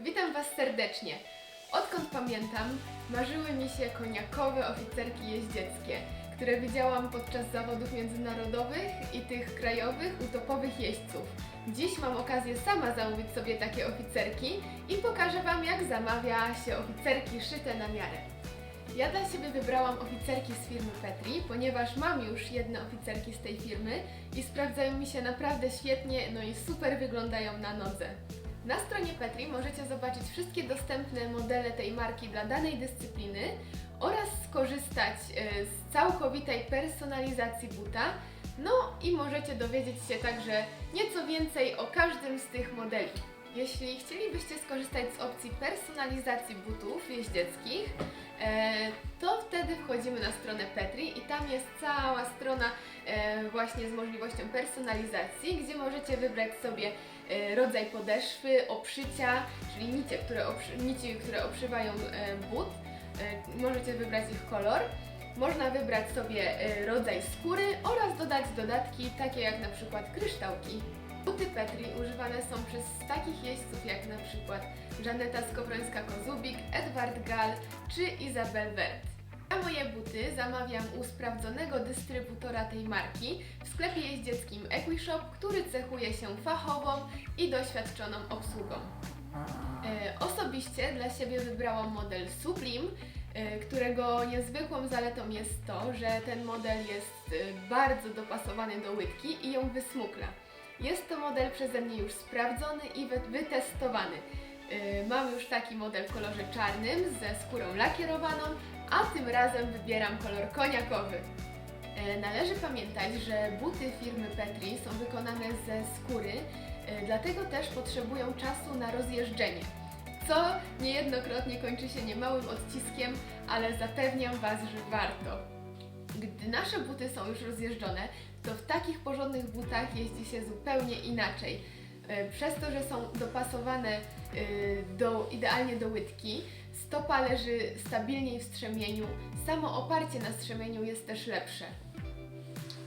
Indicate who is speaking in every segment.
Speaker 1: Witam Was serdecznie. Odkąd pamiętam, marzyły mi się koniakowe oficerki jeździeckie, które widziałam podczas zawodów międzynarodowych i tych krajowych u topowych jeźdźców. Dziś mam okazję sama zamówić sobie takie oficerki i pokażę Wam, jak zamawia się oficerki szyte na miarę. Ja dla siebie wybrałam oficerki z firmy Petri, ponieważ mam już jedne oficerki z tej firmy i sprawdzają mi się naprawdę świetnie, no i super wyglądają na nodze. Na stronie Petri możecie zobaczyć wszystkie dostępne modele tej marki dla danej dyscypliny oraz skorzystać e, z całkowitej personalizacji buta. No i możecie dowiedzieć się także nieco więcej o każdym z tych modeli. Jeśli chcielibyście skorzystać z opcji personalizacji butów jeździeckich, e, to wtedy wchodzimy na stronę Petri i tam jest cała strona e, właśnie z możliwością personalizacji, gdzie możecie wybrać sobie e, rodzaj podeszwy, obszycia, czyli nicie, które obszy, nici, które obszywają but. Możecie wybrać ich kolor. Można wybrać sobie rodzaj skóry oraz dodać dodatki takie jak na przykład kryształki. Buty Petri używane są przez takich jeźdźców jak na przykład Żaneta Skowrońska-Kozubik, Edward Gall czy Izabel Wert. A moje buty zamawiam u sprawdzonego dystrybutora tej marki w sklepie jeździeckim Equishop, który cechuje się fachową i doświadczoną obsługą. E, Osobiście dla siebie wybrałam model Sublime, e, którego niezwykłą zaletą jest to, że ten model jest e, bardzo dopasowany do łydki i ją wysmukla. Jest to model przeze mnie już sprawdzony i wy- wytestowany. E, Mam już taki model w kolorze czarnym ze skórą lakierowaną, a tym razem wybieram kolor koniakowy. E, Należy pamiętać, że buty firmy Petri są wykonane ze skóry, e, dlatego też potrzebują czasu na rozjeżdżenie, co niejednokrotnie kończy się niemałym odciskiem, ale zapewniam Was, że warto. Gdy nasze buty są już rozjeżdżone, to w takich porządnych butach jeździ się zupełnie inaczej. E, Przez to, że są dopasowane e, do, idealnie do łydki, stopa leży stabilniej w strzemieniu, samo oparcie na strzemieniu jest też lepsze.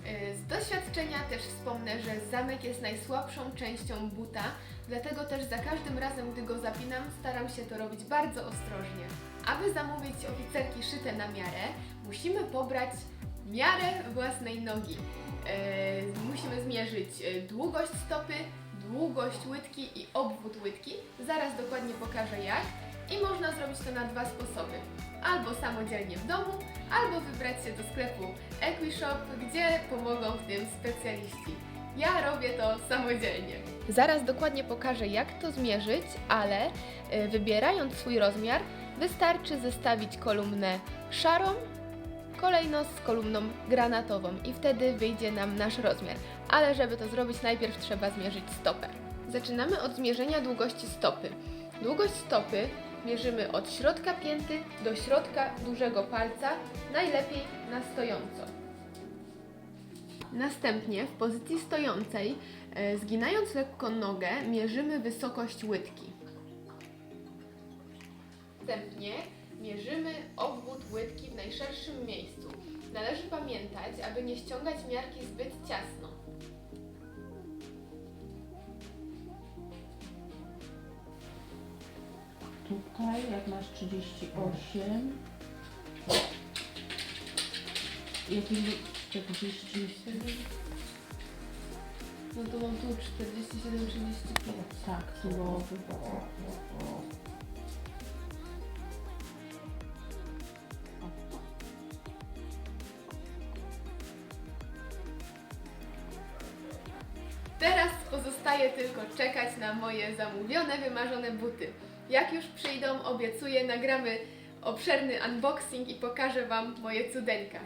Speaker 1: E, Z doświadczenia też wspomnę, że zamek jest najsłabszą częścią buta, dlatego też za każdym razem, gdy go zapinam, staram się to robić bardzo ostrożnie. Aby zamówić oficerki szyte na miarę, musimy pobrać miarę własnej nogi. E, musimy zmierzyć e, długość stopy, długość łydki i obwód łydki. Zaraz dokładnie pokażę jak. I można zrobić to na dwa sposoby. Albo samodzielnie w domu, albo wybrać się do sklepu Equishop, gdzie pomogą w tym specjaliści. Ja robię to samodzielnie. Zaraz dokładnie pokażę, jak to zmierzyć, ale y, wybierając swój rozmiar, wystarczy zestawić kolumnę szarą, kolejno z kolumną granatową i wtedy wyjdzie nam nasz rozmiar. Ale żeby to zrobić, najpierw trzeba zmierzyć stopę. Zaczynamy od zmierzenia długości stopy. Długość stopy mierzymy od środka pięty do środka dużego palca, najlepiej na stojąco. Następnie w pozycji stojącej, e, zginając lekko nogę, mierzymy wysokość łydki. Następnie mierzymy obwód łydki w najszerszym miejscu. Należy pamiętać, aby nie ściągać miarki zbyt ciasno.
Speaker 2: Tutaj, jak masz 38, jaki 47,
Speaker 1: No to mam tu 47-35.
Speaker 2: tak, tułowy.
Speaker 1: Teraz pozostaje tylko czekać na moje zamówione, wymarzone buty. Jak już przyjdą, obiecuję, nagramy obszerny unboxing i pokażę Wam moje cudeńka.